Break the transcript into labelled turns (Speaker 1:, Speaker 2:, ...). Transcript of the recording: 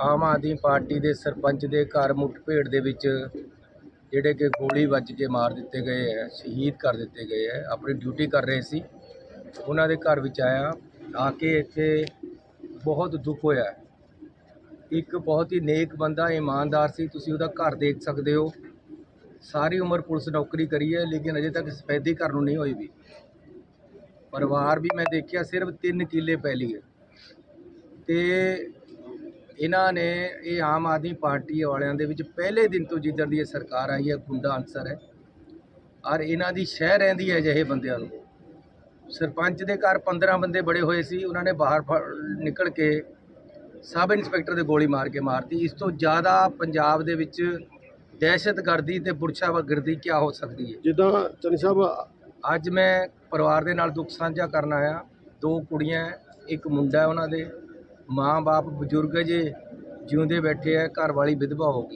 Speaker 1: Aam Aadmi party ਦੇ ਸਰਪੰਚ ਦੇ ਘਰ ਮੁੱਠਭੇੜ ਦੇ ਵਿੱਚ ਜਿਹੜੇ ਕਿ ਗੋਲੀ ਵੱਜ ਕੇ ਮਾਰ ਦਿੱਤੇ ਗਏ ਹੈ, ਸ਼ਹੀਦ ਕਰ ਦਿੱਤੇ ਗਏ ਹੈ, ਆਪਣੀ ਡਿਊਟੀ ਕਰ ਰਹੇ ਸੀ। ਉਹਨਾਂ ਦੇ ਘਰ ਵਿੱਚ ਆਇਆ, ਆ ਕੇ ਇੱਥੇ ਬਹੁਤ ਦੁੱਖ ਹੋਇਆ ਇੱਕ ਬਹੁਤ ਹੀ ਨੇਕ ਬੰਦਾ, ਇਮਾਨਦਾਰ ਸੀ, ਤੁਸੀਂ ਉਹਦਾ ਘਰ ਦੇਖ ਸਕਦੇ ਹੋ। ਸਾਰੀ ਉਮਰ ਪੁਲਿਸ ਨੌਕਰੀ ਕਰੀ ਹੈ, ਲੇਕਿਨ ਅਜੇ ਤੱਕ ਸਫੈਦੀ ਘਰ ਨੂੰ ਨਹੀਂ ਹੋਈ ਵੀ। ਪਰਿਵਾਰ ਵੀ ਮੈਂ ਦੇਖਿਆ, ਸਿਰਫ 3 ਕਿੱਲੇ ਪੈਲੀ ਹੈ ਤੇ ਇਹਨਾਂ ਨੇ ਇਹ ਆਮ ਆਦਮੀ ਪਾਰਟੀ ਵਾਲਿਆਂ ਦੇ ਵਿੱਚ ਪਹਿਲੇ ਦਿਨ ਤੋਂ ਜਿੱਦਣ ਦੀ ਇਹ ਸਰਕਾਰ ਆਈ ਹੈ ਗੁੰਡਾ ਅਨਸਰ ਹੈ। ਔਰ ਇਹਨਾਂ ਦੀ ਸ਼ਹਿ ਰਹਿੰਦੀ ਹੈ ਅਜਿਹੇ ਬੰਦਿਆਂ ਨੂੰ। ਸਰਪੰਚ ਦੇ ਘਰ 15 ਬੰਦੇ ਬੜੇ ਹੋਏ ਸੀ ਉਹਨਾਂ ਨੇ ਬਾਹਰ ਨਿਕਲ ਕੇ ਸਬ ਇੰਸਪੈਕਟਰ ਦੇ ਗੋਲੀ ਮਾਰ ਕੇ ਮਾਰਤੀ। ਇਸ ਤੋਂ ਜ਼ਿਆਦਾ ਪੰਜਾਬ ਦੇ ਵਿੱਚ ਦਹਿਸ਼ਤਗਰਦੀ ਤੇ ਪੁਰਸ਼ਾਵਗਰਦੀ ਕੀ ਹੋ ਸਕਦੀ ਹੈ?
Speaker 2: ਜਿੱਦਾਂ ਚੰਨੀ ਸਾਹਿਬ
Speaker 1: ਅੱਜ ਮੈਂ ਪਰਿਵਾਰ ਦੇ ਨਾਲ ਦੁੱਖ ਸਾਂਝਾ ਕਰਨ ਆਇਆ। ਦੋ ਕੁੜੀਆਂ ਇੱਕ ਮੁੰਡਾ ਉਹਨਾਂ ਦੇ। ਮਾਂ-ਬਾਪ ਬਜ਼ੁਰਗ ਹੈ ਜੇ ਜਿਉਂਦੇ ਬੈਠੇ ਹੈ ਘਰ ਵਾਲੀ ਵਿਧਵਾ ਹੋ ਗਈ।